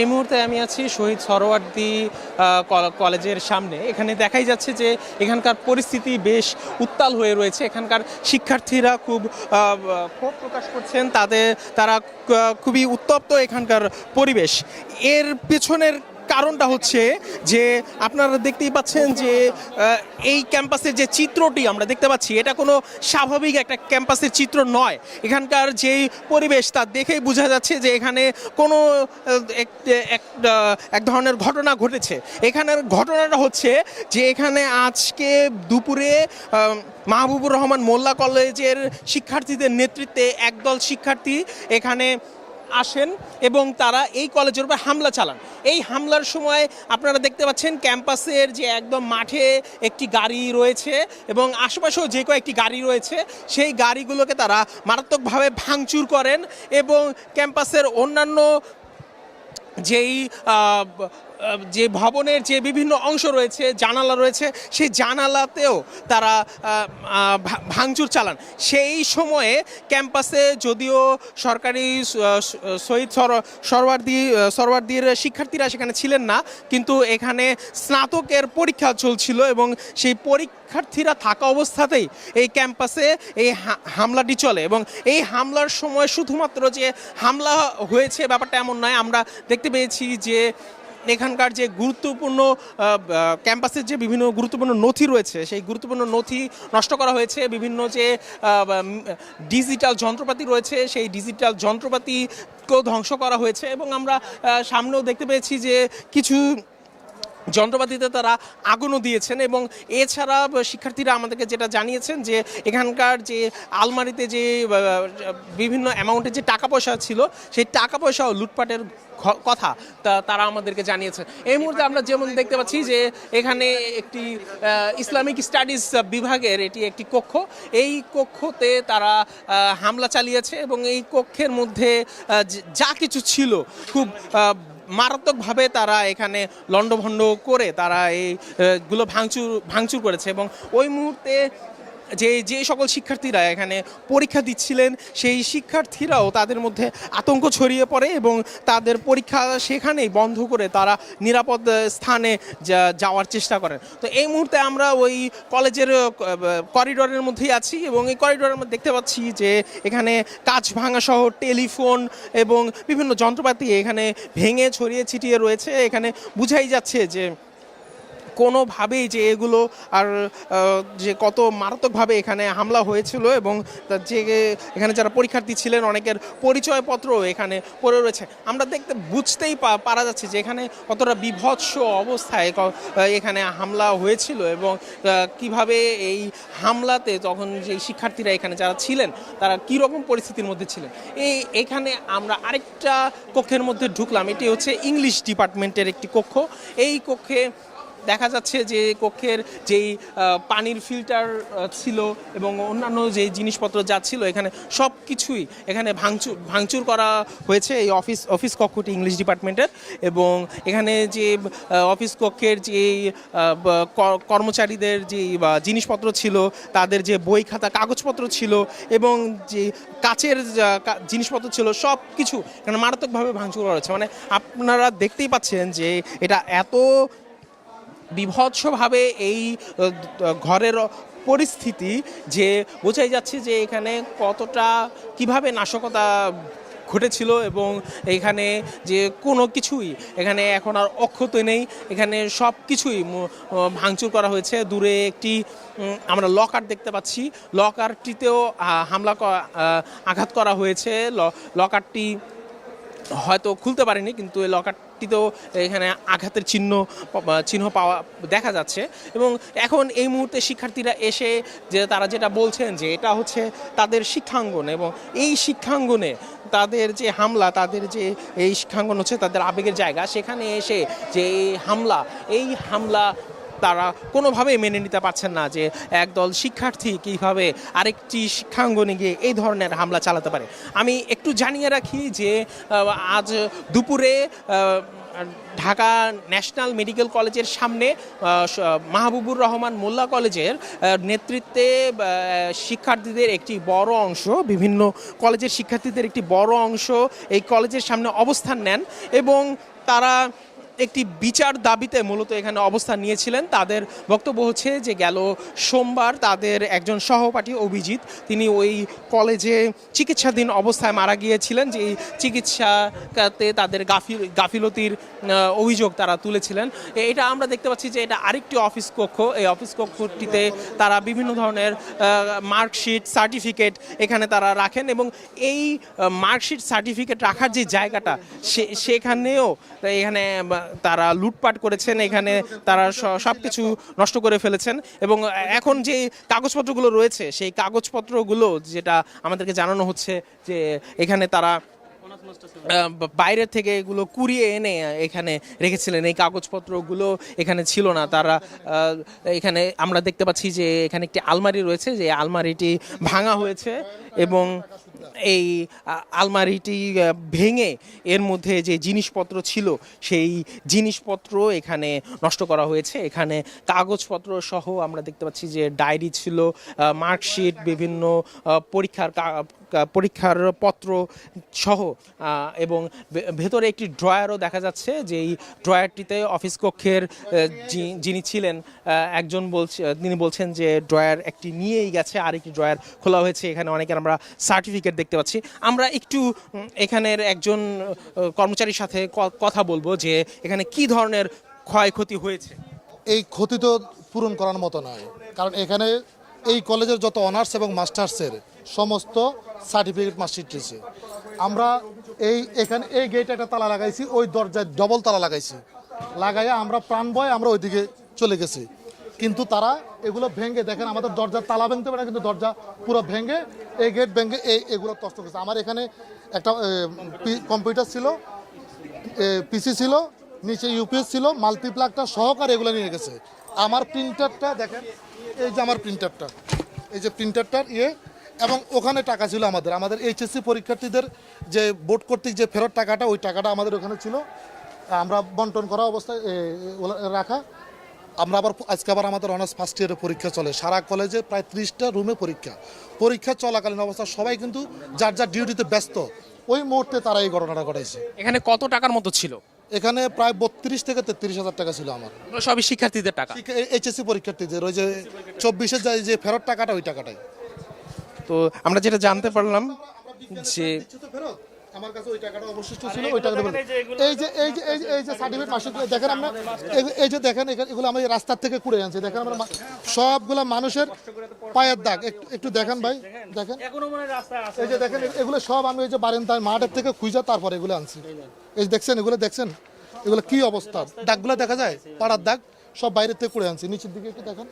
এই মুহূর্তে আমি আছি শহীদ সরোয়ার্দী কলেজের সামনে। এখানে দেখাই যাচ্ছে যে এখানকার পরিস্থিতি বেশ উত্তাল হয়ে রয়েছে। এখানকার শিক্ষার্থীরা খুব ক্ষোভ প্রকাশ করছেন। তাদের, তারা খুবই উত্তপ্ত এখানকার পরিবেশ। এর পেছনের কারণটা হচ্ছে যে আপনারা দেখতেই পাচ্ছেন যে এই ক্যাম্পাসের যে চিত্রটি আমরা দেখতে পাচ্ছি, এটা কোনো স্বাভাবিক একটা ক্যাম্পাসের চিত্র নয়। এখানকার যেই পরিবেশ, তা দেখেই বোঝা যাচ্ছে যে এখানে কোনো এক- ধরনের ঘটনা ঘটেছে। এখানের ঘটনাটা হচ্ছে যে এখানে আজকে দুপুরে মাহবুবুর রহমান মোল্লা কলেজের শিক্ষার্থীদের নেতৃত্বে একদল শিক্ষার্থী এখানে আসেন এবং তারা এই কলেজের উপর হামলা চালান। এই হামলার সময় আপনারা দেখতে পাচ্ছেন ক্যাম্পাসের যে একদম মাঠে একটি গাড়ি রয়েছে এবং আশেপাশেও যে কয়েকটি গাড়ি রয়েছে, সেই গাড়িগুলোকে তারা মারাত্মকভাবে ভাঙচুর করেন এবং ক্যাম্পাসের অন্যান্য যেই যে ভবনের যে বিভিন্ন অংশ রয়েছে জানালা রয়েছে সেই জানালাতেও তারা ভাঙচুর চালান। সেই সময়ে ক্যাম্পাসে যদিও সরকারি শহীদ সর- সরওয়ার্দী আহ, শিক্ষার্থীরা সেখানে ছিলেন না কিন্তু এখানে স্নাতকের পরীক্ষা চলছিল এবং সেই পরীক্ষার্থীরা থাকা অবস্থাতেই এই ক্যাম্পাসে এই হামলাটি চলে এবং এই হামলার সময় শুধুমাত্র যে হামলা হয়েছে ব্যাপারটা এমন নয় আমরা দেখতে পেয়েছি যে এখানকার যে গুরুত্বপূর্ণ ক্যাম্পাসের যে বিভিন্ন গুরুত্বপূর্ণ নথি রয়েছে, সেই গুরুত্বপূর্ণ নথি নষ্ট করা হয়েছে। বিভিন্ন যে ডিজিটাল যন্ত্রপাতি রয়েছে, সেই ডিজিটাল যন্ত্রপাতিকেও ধ্বংস করা হয়েছে এবং আমরা সামনেও দেখতে পেয়েছি যে কিছু যন্ত্রপাতিতে তারা আগুনও দিয়েছেন এবং এছাড়া শিক্ষার্থীরা আমাদেরকে যেটা জানিয়েছেন যে এখানকার যে আলমারিতে যে বিভিন্ন অ্যামাউন্টের যে টাকা পয়সা ছিল, সেই টাকা পয়সাও লুটপাটের কথা তা, তারা আমাদেরকে জানিয়েছে এই মুহূর্তে আমরা যেমন দেখতে পাচ্ছি যে এখানে একটি ইসলামিক স্টাডিজ বিভাগের এটি একটি কক্ষ। এই কক্ষতে তারা হামলা চালিয়েছে এবং এই কক্ষের মধ্যে যা কিছু ছিল, খুব মারাত্মকভাবে তারা এখানে লণ্ডভণ্ড করে তারা এইগুলো ভাঙচুর ভাঙচুর করেছে এবং ওই মুহূর্তে যে যে সকল শিক্ষার্থীরা এখানে পরীক্ষা দিচ্ছিলেন, সেই শিক্ষার্থীরাও তাদের মধ্যে আতঙ্ক ছড়িয়ে পড়ে এবং তাদের পরীক্ষা সেখানেই বন্ধ করে তারা নিরাপদ স্থানে যাওয়ার চেষ্টা করেন। তো এই মুহূর্তে আমরা ওই কলেজের করিডোরের মধ্যেই আছি এবং এই করিডোরের মধ্যে দেখতে পাচ্ছি যে, এখানে কাঁচ ভাঙা সহ টেলিফোন এবং বিভিন্ন যন্ত্রপাতি এখানে ভেঙে, ছড়িয়ে ছিটিয়ে রয়েছে। এখানে বুঝাই যাচ্ছে যে কোনোভাবেই যে এগুলো আর যে কত মারাত্মকভাবে এখানে হামলা হয়েছিল এবং যে এখানে যারা পরীক্ষার্থী ছিলেন অনেকের পরিচয়পত্র এখানে পড়ে রয়েছে। আমরা দেখতে, বুঝতেই পারা যাচ্ছে যে এখানে কতটা বিভৎস অবস্থায় এখানে হামলা হয়েছিল এবং কীভাবে এই হামলাতে তখন যে শিক্ষার্থীরা এখানে যারা ছিলেন, তারা কী রকম পরিস্থিতির মধ্যে ছিলেন? এই, এখানে আমরা আরেকটা কক্ষের মধ্যে ঢুকলাম। এটি হচ্ছে ইংলিশ ডিপার্টমেন্টের একটি কক্ষ। এই কক্ষে দেখা যাচ্ছে যে কক্ষের যেই পানির ফিল্টার ছিল এবং অন্যান্য যে জিনিসপত্র যা ছিল, এখানে সব কিছুই এখানে ভাঙচুর ভাঙচুর করা হয়েছে এই অফিস অফিস কক্ষটি ইংলিশ ডিপার্টমেন্টের এবং এখানে যে অফিস কক্ষের যে কর্মচারীদের যে জিনিসপত্র ছিল, তাদের যে বই খাতা, কাগজপত্র ছিল এবং যে কাচের জিনিসপত্র ছিল সব কিছু এখানে মারাত্মকভাবে ভাঙচুর করা হয়েছে। মানে আপনারা দেখতেই পাচ্ছেন যে এটা এত বিভৎসভাবে এই ঘরের পরিস্থিতি যে বোঝাই যাচ্ছে যে এখানে কতটা, কীভাবে নাশকতা ঘটেছিল এবং এখানে যে কোনো কিছুই, এখানে এখন আর অক্ষত নেই, এখানে সব কিছুই ভাঙচুর করা হয়েছে। দূরে একটি আমরা লকার দেখতে পাচ্ছি। লকারটিতেও হামলা আঘাত করা হয়েছে। লকারটি হয়তো খুলতে পারেনি, কিন্তু এই লকারটিতেও এখানে আঘাতের চিহ্ন চিহ্ন পাওয়া দেখা যাচ্ছে এবং এখন এই মুহূর্তে শিক্ষার্থীরা এসে যে তারা যেটা বলছেন যে এটা হচ্ছে তাদের শিক্ষাঙ্গন এবং এই শিক্ষাঙ্গনে তাদের যে হামলা, তাদের যে এই শিক্ষাঙ্গন হচ্ছে তাদের আবেগের জায়গা, সেখানে এসে যে এই হামলা এই হামলা তারা কোনোভাবেই মেনে নিতে পারছেন না যে একদল শিক্ষার্থী কীভাবে আরেকটি শিক্ষাঙ্গনে গিয়ে এই ধরনের হামলা চালাতে পারে। আমি একটু জানিয়ে রাখি যে আজ দুপুরে ঢাকা ন্যাশনাল মেডিকেল কলেজের সামনে মাহবুবুর রহমান মোল্লা কলেজের নেতৃত্বে শিক্ষার্থীদের একটি বড় অংশ, বিভিন্ন কলেজের শিক্ষার্থীদের একটি বড় অংশ এই কলেজের সামনে অবস্থান নেন এবং তারা একটি বিচার দাবিতে মূলত এখানে অবস্থান নিয়েছিলেন। তাদের বক্তব্য হচ্ছে যে গেল সোমবার তাদের একজন সহপাঠী অভিজিৎ, তিনি ওই কলেজে চিকিৎসাধীন অবস্থায় মারা গিয়েছিলেন যে চিকিৎসাতে তাদের গাফিল, গাফিলতির অভিযোগ তারা তুলেছিলেন। এটা আমরা দেখতে পাচ্ছি যে এটা আরেকটি অফিস কক্ষ। এই অফিস কক্ষটিতে তারা বিভিন্ন ধরনের মার্কশিট, সার্টিফিকেট এখানে তারা রাখেন এবং এই মার্কশিট, সার্টিফিকেট রাখার যে জায়গাটা, সে- সেখানেও এখানে তারা লুটপাট করেছেন এখানে তারা সব কিছু নষ্ট করে ফেলেছেন এবং এখন যে কাগজপত্রগুলো রয়েছে সেই কাগজপত্রগুলো যেটা আমাদেরকে জানানো হচ্ছে যে এখানে তারা আহ, বাইরের থেকে এগুলো কুড়িয়ে এনে এখানে রেখেছিলেন। এই কাগজপত্রগুলো এখানে ছিল না। তারা এখানে আমরা দেখতে পাচ্ছি যে এখানে একটি আলমারি রয়েছে যে আলমারিটি ভাঙা হয়েছে এবং এই আলমারিটি ভেঙে এর মধ্যে যে জিনিসপত্র ছিল, সেই জিনিসপত্র এখানে নষ্ট করা হয়েছে। এখানে কাগজপত্র সহ আমরা দেখতে পাচ্ছি যে ডায়েরি ছিল মার্কশিট, বিভিন্ন পরীক্ষার পরীক্ষার পত্র সহ এবং ভেতরে একটি ড্রয়ারও দেখা যাচ্ছে যেই ড্রয়ারটিতে অফিস কক্ষের যিনি ছিলেন একজন বলছে, তিনি বলছেন যে ড্রয়ার একটি নিয়েই গেছে আর একটি ড্রয়ার খোলা হয়েছে। এখানে অনেকের আমরা সার্টিফিকেট দেখতে পাচ্ছি। আমরা একটু এখানের একজন কর্মচারীর সাথে কথা বলব যে এখানে কি ধরনের ক্ষয়ক্ষতি হয়েছে। এই ক্ষতি তো পূরণ করার মতো নয়। কারণ এখানে এই কলেজের যত অনার্স এবং মাস্টার্সের সমস্ত সার্টিফিকেট মার্কশিট রয়েছে। আমরা এই, এখানে এই গেটে একটা তালা লাগাইছি, ওই দরজায় ডবল তালা লাগাইছি। লাগাইয়া আমরা প্রাণ ভয় আমরা ওইদিকে চলে গেছি। কিন্তু তারা এগুলো ভেঙে, দেখেন আমাদের দরজার তালা ভেঙতে পারে কিন্তু দরজা পুরো ভেঙে, এই গেট ভেঙে এই এগুলো তষ্ট করেছে। আমার এখানে একটা কম্পিউটার ছিল পিসি ছিল, নিচে ইউপিএস ছিল মাল্টিপ্লাগটা সহকারে এগুলো নিয়ে গেছে। আমার প্রিন্টারটা দেখেন, এই যে আমার প্রিন্টারটা এই যে প্রিন্টারটার ইয়ে এবং ওখানে টাকা ছিল আমাদের। আমাদের এইচএসসি পরীক্ষার্থীদের যে বোর্ড কর্তৃক যে ফেরত টাকাটা, ওই টাকাটা আমাদের ওখানে ছিল। আমরা বন্টন করা অবস্থায় রাখা। আমরা আবার আজকে আবার আমাদের অনার্স ফার্স্ট ইয়ারের পরীক্ষা চলে। সারা কলেজে প্রায় ত্রিশটা রুমে পরীক্ষা। পরীক্ষা চলাকালীন অবস্থা সবাই কিন্তু যার যার ডিউটিতে ব্যস্ত ওই মুহূর্তে তারা এই ঘটনাটা ঘটাইছে। এখানে কত টাকার মতো ছিল? এখানে প্রায় বত্রিশ থেকে তেত্রিশ হাজার টাকা ছিল আমার। সবই শিক্ষার্থীদের টাকা? এইচএসসি পরীক্ষার্থীদের ওই যে চব্বিশের যে যে ফেরত টাকাটা ওই টাকাটাই। তো আমরা যেটা জানতে পারলাম যে আমার কাছে ওই টাকাটা অবশিষ্ট ছিল ওই টাকাটা এই যে এই যে এই যে সার্টিফিকেট মাসিক দেখেন আমরা এই- যে দেখেন এগুলো আমরা রাস্তার থেকে কুড়ে আনছি। দেখেন আমরা সবগুলো মানুষের পায়ের দাগ। একটু একটু দেখেন ভাই দেখেন এই যে দেখেন এগুলো সব আমি ওই যে বারেন্দায় মাঠের থেকে খুঁজে তারপর এগুলো আনছি। এই যে দেখছেন এগুলো দেখছেন? এগুলো কি অবস্থা? দাগগুলো দেখা যায়? পাড়ার দাগ? সব বাইরের থেকে কুড়ে আনছি। নিচের দিকে একটু দেখেন।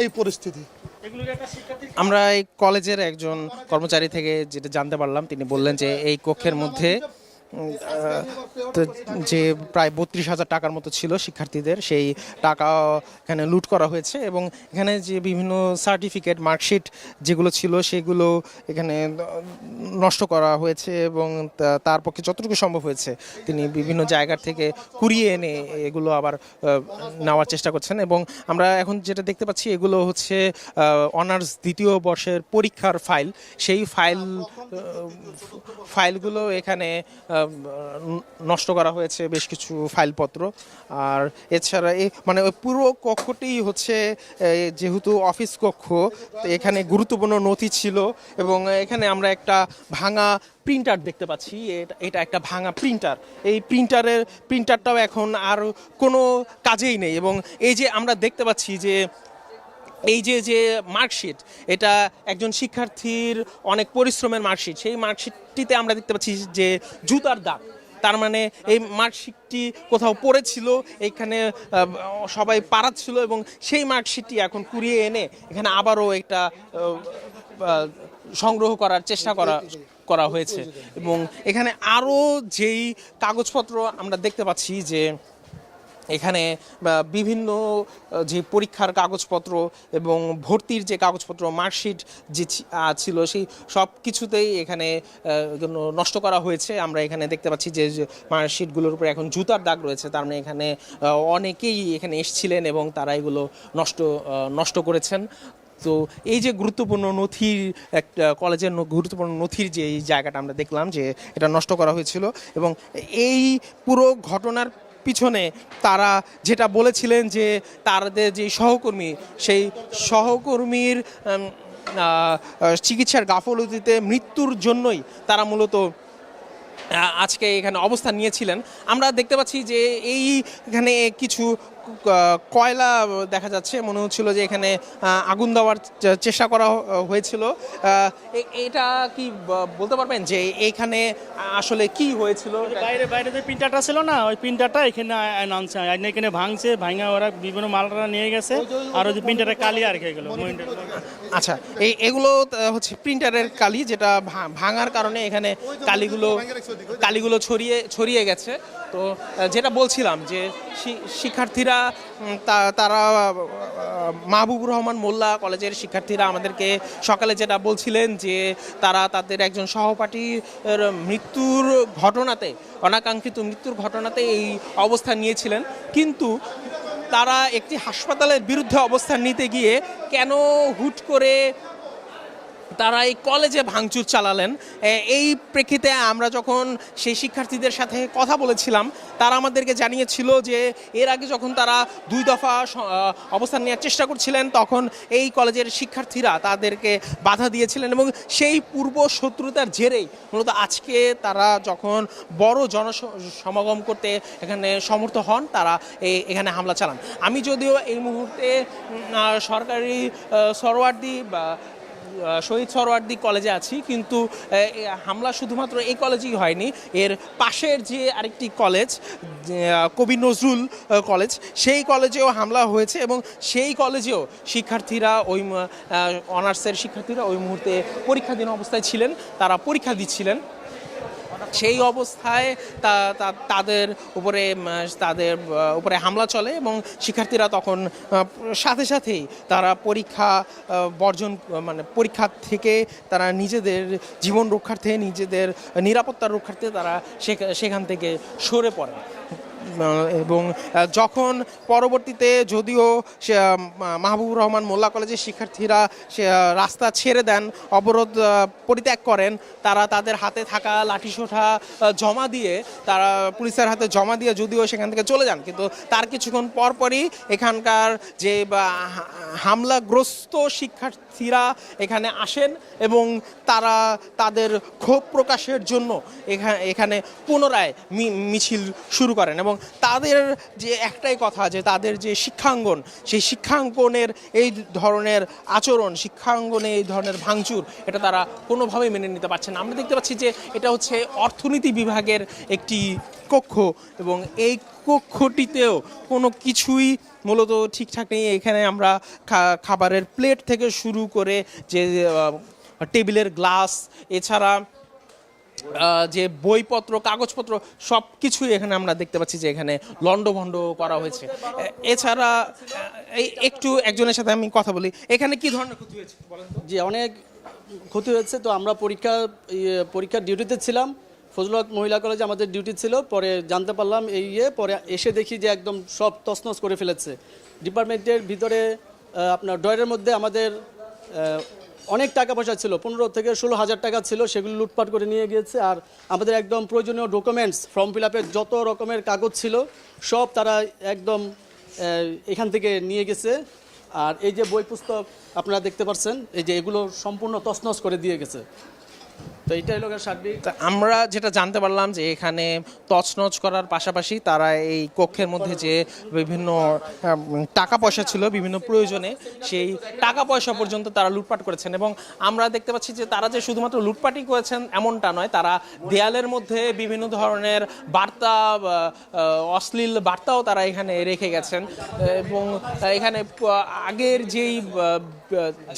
এই পরিস্থিতি। আমরা এই কলেজের একজন কর্মচারী থেকে যেটা জানতে পারলাম, তিনি বললেন যে এই কক্ষের মধ্যে যে প্রায় বত্রিশ হাজার টাকার মতো ছিল শিক্ষার্থীদের, সেই টাকা এখানে লুট করা হয়েছে এবং এখানে যে বিভিন্ন সার্টিফিকেট মার্কশিট যেগুলো ছিল সেগুলো এখানে নষ্ট করা হয়েছে এবং তার পক্ষে যতটুকু সম্ভব হয়েছে তিনি বিভিন্ন জায়গার থেকে কুড়িয়ে এনে এগুলো আবার নেওয়ার চেষ্টা করছেন এবং আমরা এখন যেটা দেখতে পাচ্ছি এগুলো হচ্ছে অনার্স দ্বিতীয় বর্ষের পরীক্ষার ফাইল সেই ফাইল ফাইলগুলো এখানে নষ্ট করা হয়েছে বেশ কিছু ফাইলপত্র। আর এছাড়া এই মানে ওই পুরো কক্ষটি হচ্ছে যেহেতু অফিস কক্ষ এখানে গুরুত্বপূর্ণ নথি ছিল এবং এখানে আমরা একটা ভাঙা প্রিন্টার দেখতে পাচ্ছি। এটা এটা একটা ভাঙা প্রিন্টার। এই প্রিন্টারের প্রিন্টারটাও এখন আর কোনো কাজেই নেই এবং এই যে আমরা দেখতে পাচ্ছি যে এই যে যে মার্কশিট এটা একজন শিক্ষার্থীর অনেক পরিশ্রমের মার্কশিট সেই মার্কশিটটিতে আমরা দেখতে পাচ্ছি যে জুতার দাগ, তার মানে এই মার্কশিটটি কোথাও পড়েছিল এখানে সবাই পাড়াচ্ছিল এবং সেই মার্কশিটটি এখন কুড়িয়ে এনে এখানে আবারও একটা সংগ্রহ করার চেষ্টা করা করা হয়েছে এবং এখানে আরও যেই কাগজপত্র আমরা দেখতে পাচ্ছি যে এখানে বিভিন্ন যে পরীক্ষার কাগজপত্র এবং ভর্তির যে কাগজপত্র, মার্কশিট যে ছিল, সেই সব কিছুতেই এখানে নষ্ট করা হয়েছে। আমরা এখানে দেখতে পাচ্ছি যে যে মার্কশিটগুলোর উপরে এখন জুতার দাগ রয়েছে। তার মানে এখানে অনেকেই এখানে এসছিলেন এবং তারা এগুলো নষ্ট নষ্ট করেছেন। তো এই যে গুরুত্বপূর্ণ নথির একটা, কলেজের গুরুত্বপূর্ণ নথির যে এই জায়গাটা আমরা দেখলাম যে, এটা নষ্ট করা হয়েছিল এবং এই পুরো ঘটনার পিছনে তারা যেটা বলেছিলেন যে তাদের যে সহকর্মী, সেই সহকর্মীর চিকিৎসার গাফলতিতে মৃত্যুর জন্যই তারা মূলত আজকে এখানে অবস্থান নিয়েছিলেন। আমরা দেখতে পাচ্ছি যে এই এখানে কিছু কয়লা দেখা যাচ্ছে। মনে হচ্ছিল যে এখানে আগুন দেওয়ার চেষ্টা করা হয়েছিল। এটা কি বলতে পারবেন যে এখানে আসলে কি হয়েছিল? বাইরে বাইরে যে প্রিন্টারটা ছিল না ওই প্রিন্টারটা এখানে আনছে এখানে ভাঙছে ভাঙা ওরা বিভিন্ন মালটা নিয়ে গেছে। আর ওই যে প্রিন্টারের কালি আর খেয়ে গেল আচ্ছা এই এগুলো হচ্ছে প্রিন্টারের কালি যেটা ভাঙার কারণে এখানে কালিগুলো কালিগুলো ছড়িয়ে ছড়িয়ে গেছে। তো যেটা বলছিলাম যে শিক্ষার্থীরা তারা মাহবুবুর রহমান মোল্লা কলেজের শিক্ষার্থীরা আমাদেরকে সকালে যেটা বলছিলেন যে তারা তাদের একজন সহপাঠীর মৃত্যুর ঘটনাতে, অনাকাঙ্ক্ষিত মৃত্যুর ঘটনাতে এই অবস্থান নিয়েছিলেন। কিন্তু তারা একটি হাসপাতালের বিরুদ্ধে অবস্থান নিতে গিয়ে কেন হুট করে তারা এই কলেজে ভাঙচুর চালালেন। এই প্রেক্ষিতে আমরা যখন সেই শিক্ষার্থীদের সাথে কথা বলেছিলাম তারা আমাদেরকে জানিয়েছিল যে এর আগে যখন তারা দুই দফা অবস্থান নেওয়ার চেষ্টা করছিলেন তখন এই কলেজের শিক্ষার্থীরা তাদেরকে বাধা দিয়েছিলেন এবং সেই পূর্ব শত্রুতার জেরেই মূলত আজকে তারা যখন বড় জন সমাগম করতে এখানে সমর্থ হন তারা এখানে হামলা চালান। আমি যদিও এই মুহূর্তে সরকারি আহ, সরওয়ার্দি বা শহীদ সরওয়ার্দি কলেজে আছি, কিন্তু হামলা শুধুমাত্র এই কলেজেই হয়নি, এর পাশের যে আরেকটি কলেজ কবি নজরুল কলেজ, সেই কলেজেও হামলা হয়েছে এবং সেই কলেজেও শিক্ষার্থীরা ওই অনার্সের শিক্ষার্থীরা ওই মুহূর্তে পরীক্ষাধীন অবস্থায় ছিলেন, তারা পরীক্ষা দিচ্ছিলেন। সেই অবস্থায় তা- তাদের উপরে তাদের উপরে হামলা চলে এবং শিক্ষার্থীরা তখন সাথে সাথেই তারা পরীক্ষা বর্জন মানে পরীক্ষা থেকে তারা নিজেদের জীবন রক্ষার্থে, নিজেদের নিরাপত্তা রক্ষার্থে তারা সেখা- সেখান থেকে সরে পড়ে। এবং যখন পরবর্তীতে যদিও সে মাহবুবুর রহমান মোল্লা কলেজের শিক্ষার্থীরা সে রাস্তা ছেড়ে দেন, অবরোধ পরিত্যাগ করেন, তারা তাদের হাতে থাকা লাঠিসোঁঠা জমা দিয়ে, তারা পুলিশের হাতে জমা দিয়ে যদিও সেখান থেকে চলে যান, কিন্তু তার কিছুক্ষণ পরপরই এখানকার যে হামলাগ্রস্ত শিক্ষার্থীরা এখানে আসেন এবং তারা তাদের ক্ষোভ প্রকাশের জন্য এখা- এখানে পুনরায় মিছিল শুরু করেন এবং তাদের যে একটাই কথা যে তাদের যে শিক্ষাঙ্গন, সেই শিক্ষাঙ্গনের এই ধরনের আচরণ, শিক্ষাঙ্গনে এই ধরনের ভাঙচুর, এটা তারা কোনোভাবেই মেনে নিতে পারছে না। আমরা দেখতে পাচ্ছি যে এটা হচ্ছে অর্থনীতি বিভাগের একটি কক্ষ এবং এই কক্ষটিতেও কোনো কিছুই মূলত ঠিকঠাক নেই। এখানে আমরা খাবারের প্লেট থেকে শুরু করে যে টেবিলের গ্লাস, এছাড়া যে বইপত্র কাগজপত্র সব কিছুই এখানে আমরা দেখতে পাচ্ছি যে এখানে লণ্ডভণ্ড করা হয়েছে। এছাড়া এই একটু একজনের সাথে আমি কথা বলি। এখানে কি ধরনের ক্ষতি হয়েছে যে অনেক ক্ষতি হয়েছে। তো আমরা পরীক্ষা ইয়ে, পরীক্ষার ডিউটিতে ছিলাম। ফজলত মহিলা কলেজে আমাদের ডিউটি ছিল। পরে জানতে পারলাম এই ইয়ে পরে এসে দেখি যে একদম সব তছনছ করে ফেলেছে। ডিপার্টমেন্টের ভিতরে আপনার ড্রয়ারের মধ্যে আমাদের অনেক টাকা পয়সা ছিল, পনেরো থেকে ষোলো হাজার টাকা ছিল, সেগুলো লুটপাট করে নিয়ে গিয়েছে। আর আমাদের একদম প্রয়োজনীয় ডকুমেন্টস ফর্ম ফিল আপের যত রকমের কাগজ ছিল, সব তারা একদম এখান থেকে নিয়ে গেছে। আর এই যে বই পুস্তক আপনারা দেখতে পাচ্ছেন এই যে এগুলো সম্পূর্ণ তছনছ করে দিয়ে গেছে। তো এইটাই লোকের সার্বিক। আমরা যেটা জানতে পারলাম যে এখানে তছনছ করার পাশাপাশি তারা এই কক্ষের মধ্যে যে বিভিন্ন টাকা পয়সা ছিল, বিভিন্ন প্রয়োজনে সেই টাকা পয়সা পর্যন্ত তারা লুটপাট করেছেন এবং আমরা দেখতে পাচ্ছি যে তারা যে শুধুমাত্র লুটপাটই করেছেন এমনটা নয়, তারা দেয়ালের মধ্যে বিভিন্ন ধরনের বার্তা অশ্লীল বার্তাও তারা এখানে রেখে গেছেন। এবং এখানে আগের যেই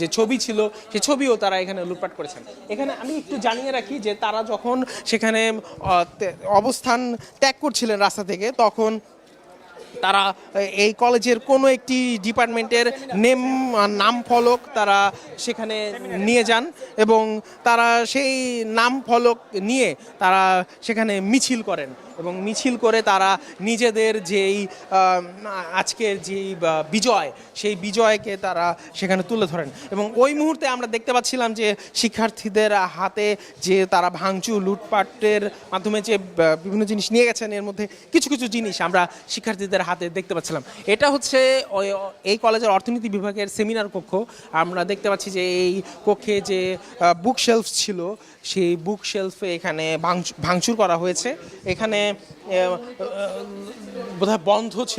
যে ছবি ছিল, সে ছবিও তারা এখানে লুটপাট করেছেন। এখানে আমি একটু জানিয়ে রাখি যে তারা যখন সেখানে অবস্থান ত্যাগ করছিলেন রাস্তা থেকে, তখন তারা এই কলেজের কোনো একটি ডিপার্টমেন্টের নেম, নাম ফলক তারা সেখানে নিয়ে যান এবং তারা সেই নাম ফলক নিয়ে তারা সেখানে মিছিল করেন। এবং মিছিল করে তারা নিজেদের যেই আজকের যেই বিজয়, সেই বিজয়কে তারা সেখানে তুলে ধরেন। এবং ওই মুহূর্তে আমরা দেখতে পাচ্ছিলাম যে শিক্ষার্থীদের হাতে যে তারা ভাঙচুর, লুটপাটের মাধ্যমে যে বিভিন্ন জিনিস নিয়ে গেছেন, এর মধ্যে কিছু কিছু জিনিস আমরা শিক্ষার্থীদের হাতে দেখতে পাচ্ছিলাম। এটা হচ্ছে এই কলেজের অর্থনীতি বিভাগের সেমিনার কক্ষ। আমরা দেখতে পাচ্ছি যে এই কক্ষে যে বুক শেলফ ছিল, সেই বুক শেলফে এখানে ভাঙচুর করা হয়েছে। এখানে বোধহয় বন্ধ ছিল